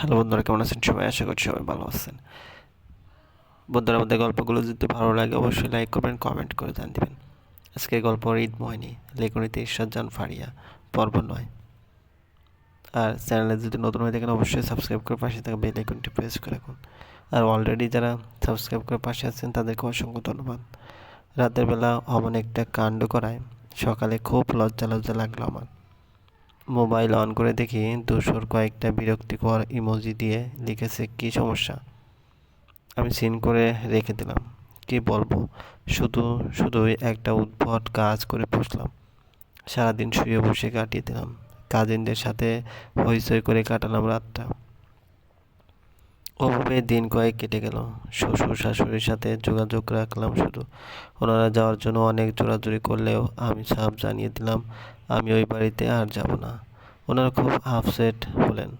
Hello বন্ধুরা, কেমন আছেন সবাই? আশা করছি সবাই ভালো আছেন। বন্ধুরা, আমাদের গল্পগুলো যদি ভালো লাগে, অবশ্যই লাইক করবেন কমেন্ট করে জান দিবেন। আজকে গল্প ঈদ মোহিনী লেখনীতে ঈশ্বরজান ফারিয়া, পর্ব নয়। আর চ্যানেলে যদি নতুন হয়ে থাকেন, অবশ্যই সাবস্ক্রাইব করে পাশে থাকা বেল আইকনটি প্রেস করে রাখুন। আর অলরেডি যারা সাবস্ক্রাইব করে পাশে আছেন তাদেরকে অসংখ্য ধন্যবাদ। রাতের বেলা অমন একটা কাণ্ড করায় সকালে খুব লজ্জা লজ্জা লাগল আমার। মোবাইল অন করে দেখি দুশোর কয়েকটা বিরক্তিকর ইমোজি দিয়ে লিখেছে, কি সমস্যা? আমি সিন করে রেখে দিলাম। কি বলব? শুধু, শুধুই একটা উদ্ভট কাজ করে বসলাম। সারাদিন শুয়ে বসে কাটিয়ে দিলাম। কাজিনদের সাথে হইচই করে কাটালাম রাতটা। ওভাবে দিন কয়েক কেটে গেল। শ্বশুর, শাশুড়ির সাথে যোগাযোগ রাখলাম শুধু। ওনারা যাওয়ার জন্য অনেক জোরাজুরি করলেও আমি সাপ জানিয়ে দিলাম, আমি ওই বাড়িতে আর যাব না। ওনারা খুব আপসেট হলেন।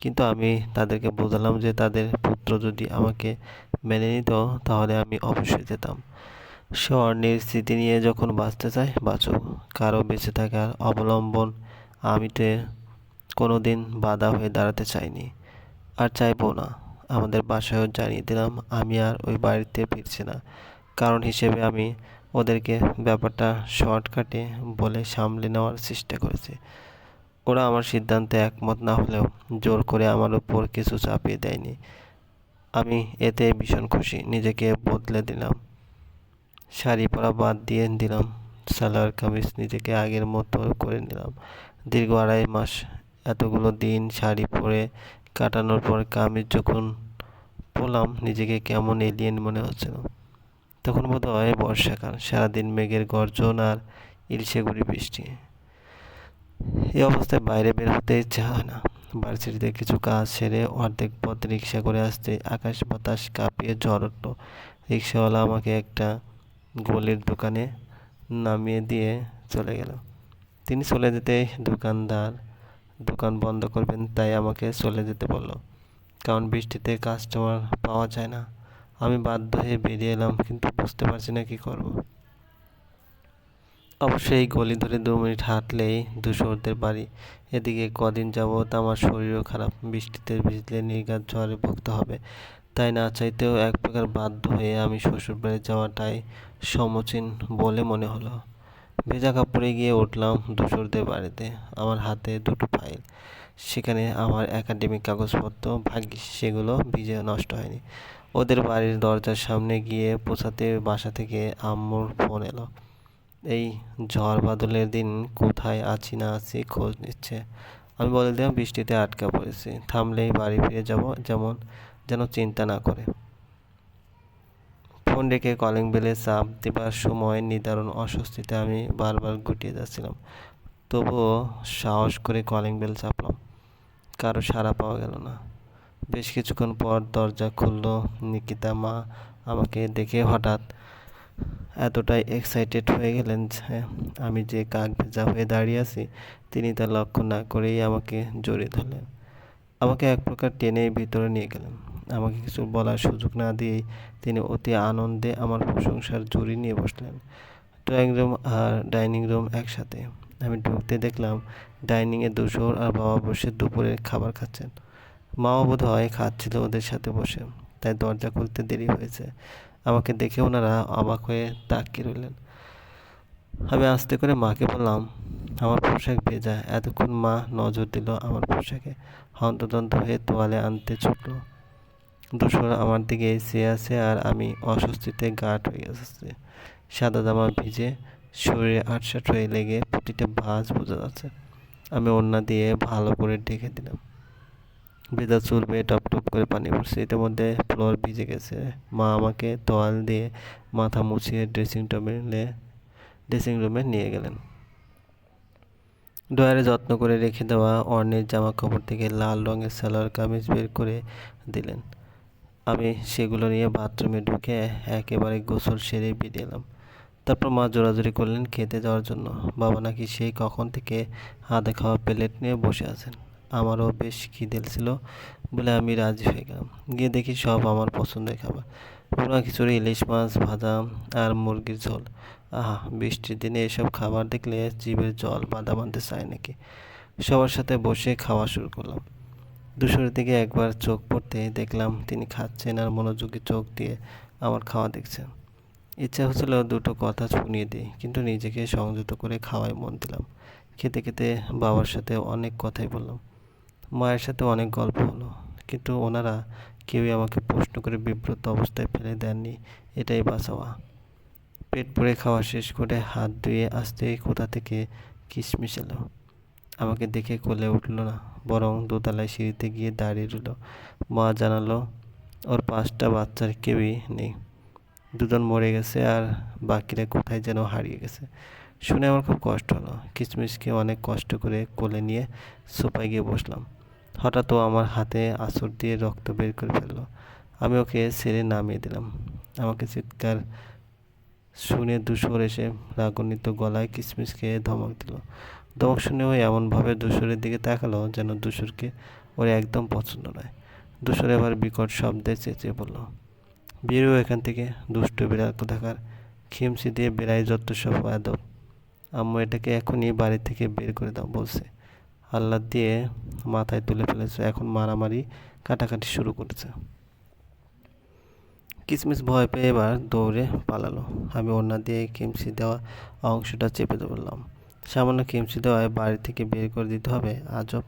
কিন্তু আমি তাদেরকে বোঝালাম যে তাদের পুত্র যদি আমাকে মেনে নিত, তাহলে আমি অবশ্যই যেতাম। সে অন্যের স্মৃতি নিয়ে যখন বাঁচতে চায়, বাঁচুক। কারও বেঁচে থাকার অবলম্বন আমিতে কোনো দিন বাধা হয়ে দাঁড়াতে চাইনি। আর চাইব না। আমাদের বাসায়ও জানিয়ে দিলাম, আমি আর ওই বাড়িতে ফিরছি না। কারণ হিসেবে আমি ওদেরকে ব্যাপারটা শর্টকাটে বলে সামলে নেওয়ার চেষ্টা করেছি। ওরা আমার সিদ্ধান্তে একমত না হলেও জোর করে আমার উপর কিছু চাপিয়ে দেয়নি। আমি এতে ভীষণ খুশি, নিজেকে বদলে দিলাম। শাড়ি পরা বাদ দিয়ে দিলাম, সালোয়ার কামিজ নিজেকে আগের মতো করে নিলাম। দীর্ঘ আড়াই মাস এতগুলো দিন শাড়ি পরে কাটানোর পর কামিজ যখন পরলাম নিজেকে কেমন এলিয়েন মনে হচ্ছিল তখন বোধ হয় বর্ষাকাল সারাদিন মেঘের গর্জন আর ইলশেগুড়ি বৃষ্টি। এই অবস্থায় বাইরে বের হতে ইচ্ছা হয় না। ভার্সিটিতে কিছু কাজ সেরে অর্ধেক পথ রিক্সা করে আসতে আকাশ বাতাস কাঁপিয়ে ঝড় উঠল। রিক্সাওয়ালা আমাকে একটা গলির দোকানে নামিয়ে দিয়ে চলে গেল। তিনি চলে যেতে দোকানদার দোকান বন্ধ করবেন, তাই আমাকে চলে যেতে বলল। কারণ বৃষ্টিতে কাস্টমার পাওয়া যায় না। আমি বাধ্য হয়ে বেরিয়ে এলাম, কিন্তু বুঝতে পারছি না কী করব। অবশ্যই এই গলি ধরে দু মিনিট হাঁটলেই দুশোরদের বাড়ি। এদিকে কদিন যাবৎ আমার শরীরও খারাপ। বৃষ্টিতে ভিজলে নির্ঘাত ঝড়ে ভুগতে হবে। তাই না চাইতেও এক প্রকার বাধ্য হয়ে আমি শ্বশুর বাড়ি যাওয়াটাই সমচীন বলে মনে হলো। ভেজা কাপড়ে গিয়ে উঠলাম দুশোরদের বাড়িতে। আমার হাতে দুটো ফাইল। সেখানে আমার একাডেমিক কাগজপত্র ভাগ্যিস সেগুলো ভিজে নষ্ট হয়নি। ওদের বাড়ির দরজার সামনে গিয়ে পৌঁছাতে বাসা থেকে আম্মুর ফোন এলো। এই ঝড় বাদলের দিন কোথায় আছি না আছি খোঁজ নিচ্ছে? আমি বলে দিলাম, বৃষ্টিতে আটকা পড়েছি। থামলেই বাড়ি ফিরে যাব, যেমন, যেন চিন্তা না করে। ফোন রেখে কলিং বেলে চাপ দেবার সময় নিদারুণ অস্বস্তিতে আমি বারবার গুটিয়ে যাচ্ছিলাম। তবুও সাহস করে কলিং বেল চাপলাম। কারও সাড়া পাওয়া গেল না। বেশ কিছুক্ষণ পর দরজা খুলল নিকিতা মা আমাকে দেখে হঠাৎ এতটাই এক্সাইটেড হয়ে গেলেন যে আমি যে কাক ভেজা হয়ে দাঁড়িয়ে আছি, তিনি তা লক্ষ্য না করেই আমাকে জড়িয়ে ধরলেন। আমাকে এক প্রকার টেনে ভিতরে নিয়ে গেলেন। আমাকে কিছু বলার সুযোগ না দিয়েই তিনি অতি আনন্দে আমার প্রশংসার জুড়ি নিয়ে বসলেন। ড্রয়িং রুম আর ডাইনিং রুম একসাথে। আমি ঢুকতে দেখলাম ডাইনিংয়ে দুশোর আর বাবা বসে দুপুরে খাবার খাচ্ছেন। মাও বোধ হয় খাচ্ছিল ওদের সাথে বসে, তাই দরজা খুলতে দেরি হয়েছে। আমাকে দেখে ওনারা অবাক হয়ে তাকিয়ে রইলেন। আমি আস্তে করে মাকে বললাম, আমার পোশাক ভেজা। এতক্ষণ মা নজর দিল আমার পোশাকে। হন্তদন্ত হয়ে তোয়ালে আনতে ছুটল। দুশোর আমার দিকে চেয়ে আছে আর আমি অস্বস্তিতে গাঢ় হয়ে যাচ্ছে। সাদা জামা ভিজে শরীরে আটসাট হয়ে লেগে প্রতিটা ভাঁজ বোঝা যাচ্ছে। আমি ওড়না দিয়ে ভালো করে ঢেকে দিলাম। ভেজা চুল বেয়ে টপ টপ করে পানি পড়ছে। ইতিমধ্যে ফ্লোর ভিজে গেছে। মা আমাকে তোয়াল দিয়ে মাথা মুছিয়ে ড্রেসিং টেবিলে ড্রেসিং রুমে নিয়ে গেলেন। ডয়ারে যত্ন করে রেখে দেওয়া অর্ণের জামা কাপড় থেকে লাল রঙের সালোয়ার কামিজ বের করে দিলেন। আমি সেগুলো নিয়ে বাথরুমে ঢুকে একেবারে গোসল সেরে বেরিয়ে এলাম। তারপর মা জোরাজোরি করলেন খেতে যাওয়ার জন্য। বাবা নাকি সেই কখন থেকে হাতে খাওয়া প্লেট নিয়ে বসে আছেন। আমারও বেশ খিদে ছিল বলে আমি রাজি হয়ে গেলাম। গিয়ে দেখি সব আমার পছন্দের খাবার। পুরা খিচুড়ি, ইলিশ মাছ, ভাজা আর মুরগির ঝোল। আহা, বৃষ্টির দিনে এসব খাবার দেখলে জিভের জল বাঁধা বাঁধতে চায় নাকি? সবার সাথে বসে খাওয়া শুরু করলাম। দুশোর দিকে একবার চোখ পড়তে দেখলাম তিনি খাচ্ছেন আর মনোযোগী চোখ দিয়ে আমার খাওয়া দেখছেন। ইচ্ছা হচ্ছিল দুটো কথা শুনিয়ে দিই, কিন্তু নিজেকে সংযত করে খাওয়ায় মন দিলাম। খেতে খেতে বাবার সাথে অনেক কথাই বললাম। মায়ের সাথে অনেক গল্প হলো, কিন্তু ওনারা কেউই আমাকে প্রশ্ন করে বিব্রত অবস্থায় ফেলে দেননি, এটাই বাঁচাওয়া। পেট ভরে খাওয়া শেষ করে হাত ধুয়ে আসতেই কোথা থেকে কিশমিশ এলো। আমাকে দেখে কোলে উঠল না, বরং দোতলায় সিঁড়িতে গিয়ে দাঁড়িয়ে রইল। মা জানালো, ওর পাঁচটা বাচ্চার কেউই নেই। দুজন মরে গেছে আর বাকিরা কোথায় যেন হারিয়ে গেছে। শুনে আমার খুব কষ্ট হলো। কিচমিচকে অনেক কষ্ট করে কোলে নিয়ে সোফায় গিয়ে বসলাম। হঠাৎ ও আমার হাতে আঁচড় দিয়ে রক্ত বের করে ফেলল। আমি ওকে ছেড়ে নামিয়ে দিলাম। আমাকে চিৎকার শুনে দুশোর এসে রাগান্বিত গলায় কিচমিচকে ধমক দিল। ধমক শুনে এমনভাবে দুশোরের দিকে তাকালো যেন দুশোরকে ওর একদম পছন্দ নয়। দুশোর এবার বিকট শব্দে চেঁচিয়ে বলল, বেরো এখান থেকে, দুষ্ট বিড়াল কোথাকার খিমসি দিয়ে বেড়াই যত সব আদব। আম্মু এটাকে এখনই বাড়ি থেকে বের করে দাও, বলছে। আল্লাহ দিয়ে মাথায় তুলে ফেলেছে, এখন মারামারি কাটাকাটি শুরু করেছে। কিসমিস ভয় পেয়ে এবার দৌড়ে পালালো। আমি ওনা দিয়ে কিমসি দেওয়া অংশটা চেপে ধরলাম। সামান্য কিমসি দেওয়ায় বাড়ি থেকে বের করে দিতে হবে। আজব।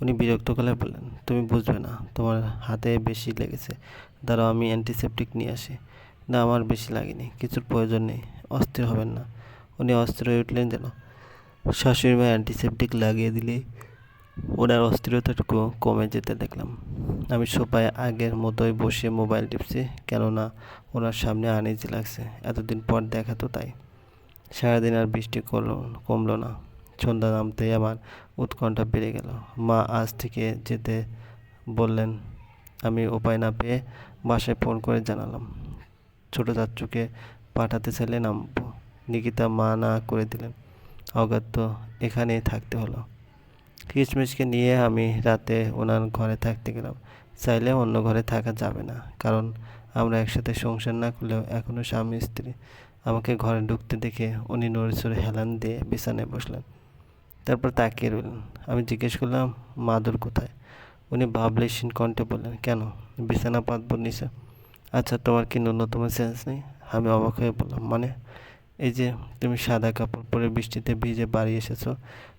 উনি বিরক্ত করে বললেন, তুমি বুঝবে না, তোমার হাতে বেশি লেগেছে। দাঁড়াও, আমি অ্যান্টিসেপটিক নিয়ে আসি। না, আমার বেশি লাগেনি, কিছুর প্রয়োজন নেই, অস্থির হবেন না। উনি অস্থির হয়ে উঠলেন যেন। শাশুড়ি মা অ্যান্টিসেপটিক লাগিয়ে দিলেই ওনার অস্থিরতাটুকু কমে যেতে দেখলাম। আমি সোফায় আগের মতোই বসে মোবাইল টিপছি, কেননা ওনার সামনে আনিজি লাগছে। এতদিন পর দেখা তো তাই। সারাদিন আর বৃষ্টি করল, কমলো না। সন্ধ্যা নামতেই আমার উৎকণ্ঠা বেড়ে গেল। মা আজ থেকে যেতে বললেন, আমি উপায় না পেয়ে বাসায় ফোন করে জানালাম। ছোটো চাচ্চুকে পাঠাতে চাইলে নামবো। নিকিতা মা না করে দিলেন। অগাত্য এখানেই থাকতে হলো। কিচমিচকে নিয়ে আমি রাতে ওনার ঘরে থাকতে গেলাম। চাইলে অন্য ঘরে থাকা যাবে না, কারণ আমরা একসাথে সংসার না করলেও এখনও স্বামী স্ত্রী আমাকে ঘরে ঢুকতে দেখে উনি নড়েচড়ে হেলান দিয়ে বিছানায় বসলেন। তারপর তাকিয়ে রইলেন। আমি জিজ্ঞেস করলাম, মাদুর কোথায়? উনি ভাবলেশীন কণ্ঠে বললেন, কেন? বিছানা পাতব নিচে। আচ্ছা তোমার কি ন্যূনতম সেন্স নেই? আমি অবাক হয়ে বললাম মানে? এই যে তুমি সাদা কাপড় পরে বৃষ্টিতে ভিজে বাড়ি এসেছ,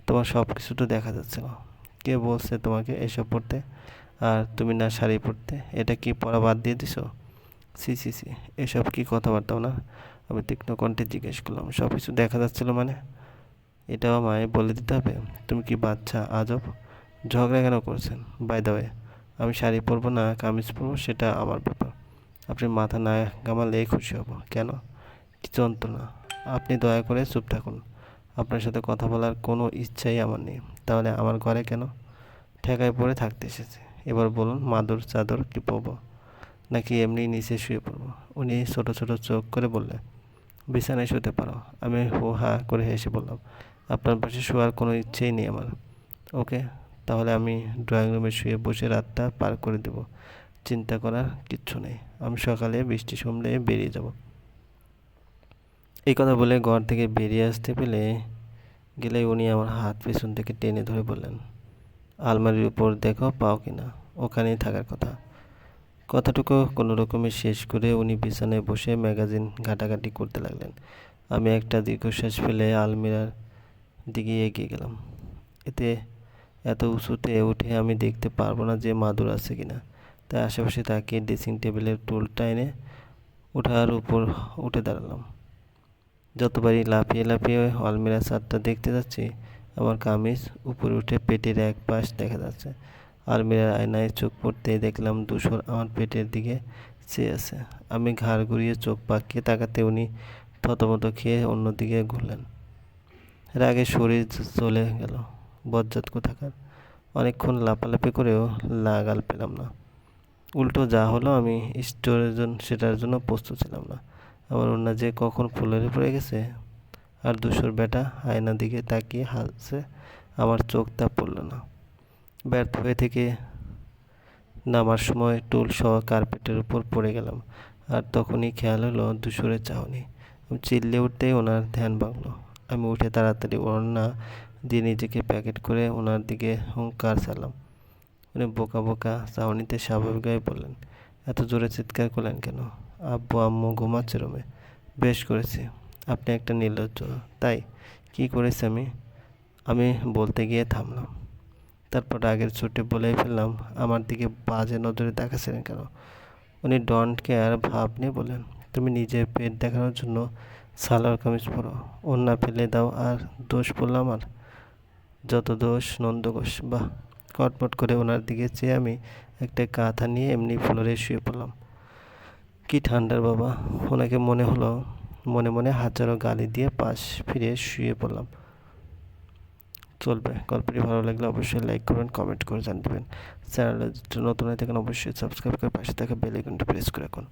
তোমার সব কিছু তো দেখা যাচ্ছে না। কে বলছে তোমাকে এসব পড়তে আর তুমি না শাড়ি পরতে? এটা কি পরা বাদ দিয়ে দিছো? সি সি সি, এসব কি কথাবার্তা না? আমি তীক্ষ্ণ কণ্ঠে জিজ্ঞেস করলাম, সব কিছু দেখা যাচ্ছিল মানে? এটাও আমায় বলে দিতে হবে। তুমি কি বাচ্চা আজব? ঝগড়া কেন করছেন? বাই দা আমি শাড়ি পরবো না, কামিজ পরবো, সেটা আমার ব্যাপার। আপনি মাথা না গামালেই খুশি হব। কেন? কি যন্ত্রণা আপনি দয়া করে চুপ থাকুন। আপনার সাথে কথা বলার কোনো ইচ্ছাই আমার নেই। তাহলে আমার ঘরে কেন? ঠেকায় পড়ে থাকতে এসেছে। এবার বলুন, মাদুর চাদর কি পরবো? নাকি এমনি নিচে শুয়ে পড়ব? উনি ছোটো ছোটো চোখ করে বললেন বিছানায় শুতে পারো। আমি হো হা করে হেসে বললাম, আপনার পাশে শোয়ার কোনো ইচ্ছেই নেই আমার। ওকে, তাহলে আমি ড্রয়িং রুমে শুয়ে বসে রাতটা পার করে দেব। চিন্তা করার কিচ্ছু নেই। আমি সকালে বৃষ্টি সমলে বেরিয়ে যাব। এই কথা বলে ঘর থেকে বেরিয়ে আসতে পেলে গেলে উনি আমার হাত পেছন থেকে টেনে ধরে বললেন, আলমারির উপর দেখো পাও কিনা। ওখানেই থাকার কথা। কথাটুকু কোনো রকমে শেষ করে উনি বিছানায় বসে ম্যাগাজিন ঘাটাঘাটি করতে লাগলেন। আমি একটা দীর্ঘশ্বাস ফেলে আলমিরার দিকে এগিয়ে গেলাম। এতে এত উঁচুতে উঠে আমি দেখতে পারব না যে মাদুর আছে কিনা। তাই আশেপাশে তাকিয়ে ড্রেসিং টেবিলের টুলটা এনে ওঠার উপর উঠে দাঁড়ালাম। যতবারই লাফিয়ে লাফিয়ে আলমিরা ছাদটা দেখতে যাচ্ছি, আমার কামিজ উপরে উঠে পেটের এক পাশ দেখা যাচ্ছে। আলমিরার আয়নায় চোখ পড়তে দেখলাম দুশোর আমার পেটের দিকে চেয়ে আছে। আমি ঘাড় ঘুরিয়ে চোখ পাকিয়ে তাকাতে উনি থতমত খেয়ে অন্যদিকে ঘুরলেন। রাগে শরীর চলে গেল। বজ্জাত কোথাকার। অনেকক্ষণ লাপালাপি করেও লাগাল পেলাম না। উল্টো যা হলো আমি স্টোরের জন্য সেটার জন্য প্রস্তুত ছিলাম না। আমার অন্য যে কখন ফুলের পড়ে গেছে। আর দুশোর বেটা আয়না দিকে তাকিয়ে হাসছে। আমার চোখ তা পড়ল না। ব্যর্থ হয়ে থেকে নামার সময় টুল সহ কার্পেটের উপর পড়ে গেলাম। আর তখনই খেয়াল হলো দুশোরের চাহনি। আমি চিল্লে উঠতেই ওনার ধ্যান ভাঙলো। আমি উঠে তাড়াতাড়ি ওড়না দিয়ে নিজেকে প্যাকেট করে ওনার দিকে হুঙ্কার চালাম উনি বোকা বোকা চাউনিতে স্বাভাবিকভাবে বললেন, এত জোরে চিৎকার করলেন কেন? আব্বু, আম্মু ঘুমাচ্ছে রুমে। বেশ করেছি। আপনি একটা নির্লজ্জ। তাই কি করেছি আমি? আমি বলতে গিয়ে থামলাম। তারপর আগের ছুটে বলেই ফেললাম, আমার দিকে বাজে নজরে দেখাচ্ছিলেন কেন? উনি ডন্ট কেয়ার ভাব নিয়ে বললেন, তুমি নিজের পেট দেখানোর জন্য সালোয়ার কামিজ পরো অন্য ফেলে দাও আর দোষ পড়ল আমার। যত দোষ নন্দঘোষ বাহ, কটমট করে ওনার দিকে চেয়ে আমি একটা কাঁথা নিয়ে এমনি ফ্লোরে শুয়ে পড়লাম। কি ঠান্ডার বাবা। ওনাকে মনে হলো, মনে মনে হাজারো গালি দিয়ে পাশ ফিরে শুয়ে পড়লাম। চলবে। গল্পটি ভালো লাগলে অবশ্যই লাইক করবেন কমেন্ট করে জানিয়ে দেবেন। চ্যানেলে নতুন হয়ে থাকেন, অবশ্যই সাবস্ক্রাইব করে পাশে থাকা বেল আইকনটি প্রেস করে রাখুন।